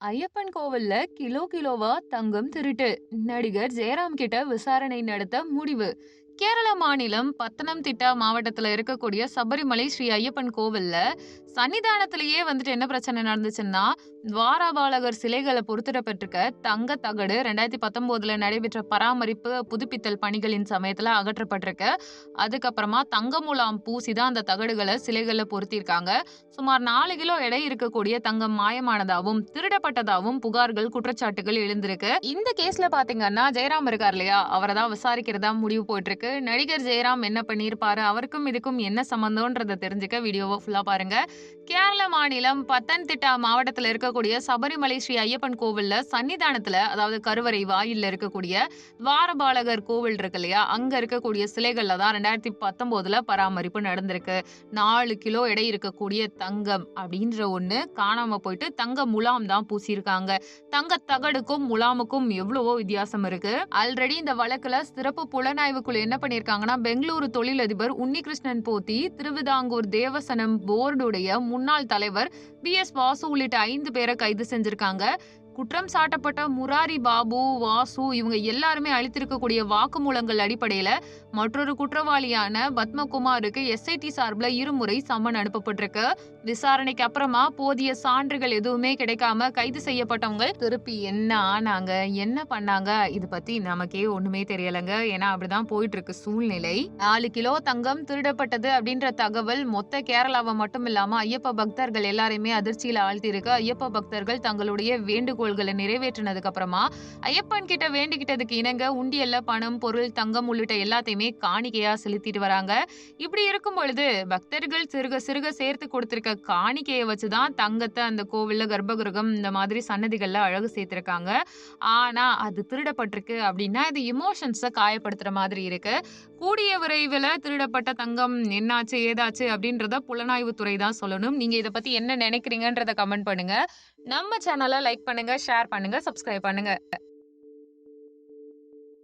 ஐயப்பன் கோவில்ல கிலோ கிலோவா தங்கம் திருட்டு. நடிகர் ஜெயராம் கிட்ட விசாரணை நடத்த முடிவு. கேரள மாநிலம் பத்தனம்திட்டா மாவட்டத்தில் இருக்கக்கூடிய சபரிமலை ஸ்ரீ ஐயப்பன் கோவில்ல சன்னிதானத்திலேயே வந்துட்டு என்ன பிரச்சனை நடந்துச்சுன்னா துவாரபாலகர் சிலைகளை பொறுத்திடப்பட்டிருக்க தங்க தகடு ரெண்டாயிரத்தி பத்தொன்பதுல நடைபெற்ற பராமரிப்பு புதுப்பித்தல் பணிகளின் சமயத்துல அகற்றப்பட்டிருக்கு. அதுக்கப்புறமா தங்க முலாம் பூசி தான் அந்த தகடுகளை சிலைகளில் பொருத்தியிருக்காங்க. சுமார் நாலு கிலோ எடை இருக்கக்கூடிய தங்கம் மாயமானதாகவும் திருடப்பட்டதாகவும் புகார்கள் குற்றச்சாட்டுகள் எழுந்திருக்கு. இந்த கேஸ்ல பாத்தீங்கன்னா ஜெயராம் இருக்கார் இல்லையா? அவரை தான் விசாரிக்கிறதா முடிவு போயிட்டு இருக்கு நடிகர் ஜெயராம் என்ன பண்ணியிருப்பாரு அவருக்கும் இதுக்கும் என்ன சம்மந்தம்ன்றதை தெரிஞ்சுக்க வீடியோவை ஃபுல்லா பாருங்க. கேரள மாநிலம் பத்தன்திட்டா மாவட்டத்தில் இருக்கக்கூடிய சபரிமலை ஸ்ரீ ஐயப்பன் கோவில்ல சன்னிதானத்துல அதாவது கருவறை வாயில இருக்கக்கூடிய துவாரபாலகர் கோவில் இருக்கு இல்லையா? அங்க இருக்கக்கூடிய சிலைகள்ல தான் ரெண்டாயிரத்தி பத்தொன்பதுல பராமரிப்பு நடந்திருக்கு. நாலு கிலோ எடை இருக்கக்கூடிய தங்கம் அப்படின்ற ஒண்ணு காணாம போயிட்டு தங்க முலாம் தான் பூசியிருக்காங்க. தங்க தகடுக்கும் முலாமுக்கும் எவ்வளவோ வித்தியாசம் இருக்கு. ஆல்ரெடி இந்த வழக்குல சிறப்பு புலனாய்வு குழு என்ன பண்ணிருக்காங்கன்னா பெங்களூரு தொழிலதிபர் உன்னிகிருஷ்ணன் போத்தி திருவிதாங்கூர் தேவசனம் போர்டுடைய முன்னாள் தலைவர் பி எஸ் வாசு உள்ளிட்ட ஐந்து பேரை கைது செஞ்சிருக்காங்க. குற்றம் சாட்டப்பட்ட முராரி பாபு வாசு இவங்க எல்லாருமே அளித்திருக்கக்கூடிய வாக்குமூலங்கள் அடிப்படையில மற்றொரு குற்றவாளியான பத்மகுமாருக்கு எஸ்ஐடி சார்பில் இருமுறை சம்மன் அனுப்பப்பட்டிருக்கு. விசாரணைக்கு அப்புறமா போதிய சான்றுகள் எதுவுமே கிடைக்காம கைது செய்யப்பட்டவங்க திருப்பி என்ன ஆனாங்க என்ன பண்ணாங்க இது பத்தி நமக்கே ஒண்ணுமே தெரியலங்க. ஏன்னா அப்படிதான் போயிட்டு இருக்கு சூழ்நிலை. நாலு கிலோ தங்கம் திருடப்பட்டது அப்படின்ற தகவல் மொத்த கேரளாவை மட்டும் இல்லாம ஐயப்ப பக்தர்கள் எல்லாரையுமே அதிர்ச்சியில ஆழ்த்தியிருக்கு. ஐயப்ப பக்தர்கள் தங்களுடைய வேண்டுகோள் வேண்டுகோள்களை நிறைவேற்றினதுக்கு அப்புறமா ஐயப்பன் கிட்ட வேண்டிக்கிட்டதுக்கு இணங்க உண்டியல்ல பணம் பொருள் தங்கம் உள்ளிட்ட எல்லாத்தையுமே காணிக்கையா செலுத்திட்டு வராங்க. இப்படி இருக்கும் பொழுது பக்தர்கள் சிறுக சிறுக சேர்த்து கொடுத்திருக்க காணிக்கையை வச்சுதான் தங்கத்தை அந்த கோவில்ல கர்ப்பகிரகம் இந்த மாதிரி சன்னதிகள்ல அழகு சேர்த்திருக்காங்க. ஆனா அது திருடப்பட்டிருக்கு அப்படின்னா இது இமோஷன்ஸை காயப்படுத்துற மாதிரி இருக்கு. கூடிய விரைவில் திருடப்பட்ட தங்கம் என்னாச்சு ஏதாச்சு அப்படின்றத புலனாய்வுத்துறை தான் சொல்லணும். நீங்க இதை பத்தி என்ன நினைக்கிறீங்கன்றத கமெண்ட் பண்ணுங்க. நம்ம சேனலை லைக் பண்ணுங்க ஷேர் பண்ணுங்க சப்ஸ்கிரைப் பண்ணுங்க.